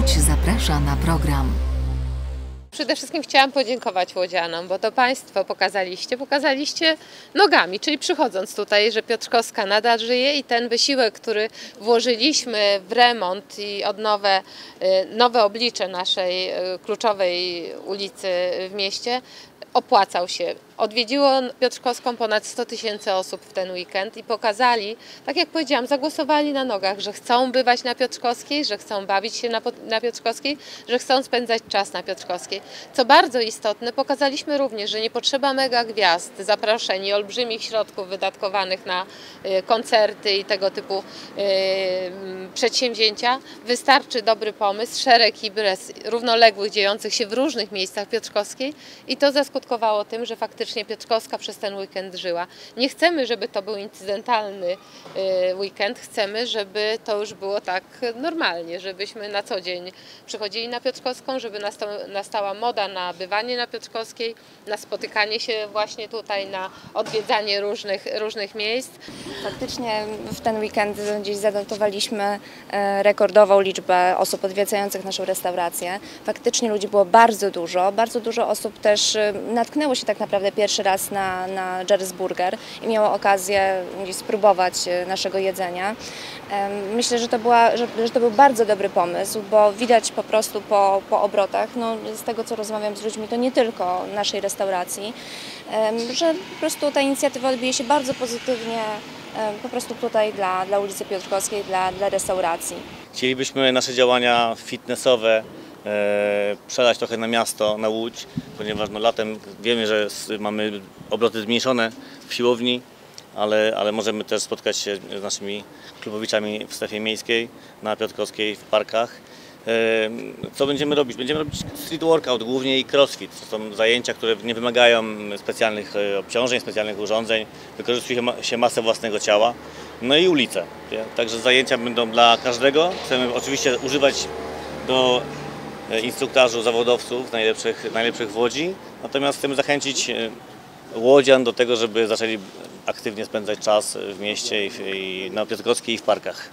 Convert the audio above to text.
Łódź zaprasza na program. Przede wszystkim chciałam podziękować Łodzianom, bo to Państwo pokazaliście, pokazaliście nogami, czyli przychodząc tutaj, że Piotrkowska nadal żyje i ten wysiłek, który włożyliśmy w remont i odnowę, y, nowe oblicze naszej y, kluczowej ulicy w mieście opłacał się. Odwiedziło Piotrkowską ponad 100 tysięcy osób w ten weekend i pokazali, tak jak powiedziałam, zagłosowali na nogach, że chcą bywać na Piotrkowskiej, że chcą bawić się na, na Piotrkowskiej, że chcą spędzać czas na Piotrkowskiej. Co bardzo istotne, pokazaliśmy również, że nie potrzeba mega gwiazd, zaproszeń i olbrzymich środków wydatkowanych na y, koncerty i tego typu y, przedsięwzięcia. Wystarczy dobry pomysł, szereg imprez równoległych dziejących się w różnych miejscach Piotrkowskiej i to zaskutkowało tym, że faktycznie Piotrkowska przez ten weekend żyła. Nie chcemy, żeby to był incydentalny y, weekend, chcemy, żeby to już było tak normalnie, żebyśmy na co dzień przychodzili na Piotrkowską, żeby nastała moda na bywanie na Piotrkowskiej, na spotykanie się właśnie tutaj, na odwiedzanie różnych, różnych miejsc. Faktycznie w ten weekend gdzieś zanotowaliśmy rekordową liczbę osób odwiedzających naszą restaurację. Faktycznie ludzi było bardzo dużo, bardzo dużo osób też e, natknęło się tak naprawdę pierwszy raz na, na Jerry's Burger i miało okazję spróbować e, naszego jedzenia. Myślę, że to, była, że, że to był bardzo dobry pomysł, bo widać po prostu po, po obrotach, no, z tego co rozmawiam z ludźmi, to nie tylko naszej restauracji, że po prostu ta inicjatywa odbije się bardzo pozytywnie po prostu tutaj dla, dla ulicy Piotrkowskiej, dla, dla restauracji. Chcielibyśmy nasze działania fitnessowe e, przelać trochę na miasto, na Łódź, ponieważ no, latem wiemy, że mamy obroty zmniejszone w siłowni, ale, ale możemy też spotkać się z naszymi klubowiczami w strefie miejskiej, na Piotrkowskiej, w parkach. Co będziemy robić? Będziemy robić street workout głównie i crossfit. To są zajęcia, które nie wymagają specjalnych e, obciążeń, specjalnych urządzeń. Wykorzystuje się masę własnego ciała. No i ulice. Także zajęcia będą dla każdego. Chcemy oczywiście używać do e, instruktażu zawodowców najlepszych, najlepszych w Łodzi. Natomiast chcemy zachęcić e, Łodzian do tego, żeby zaczęli aktywnie spędzać czas w mieście i, na Piotrkowskiej i w parkach.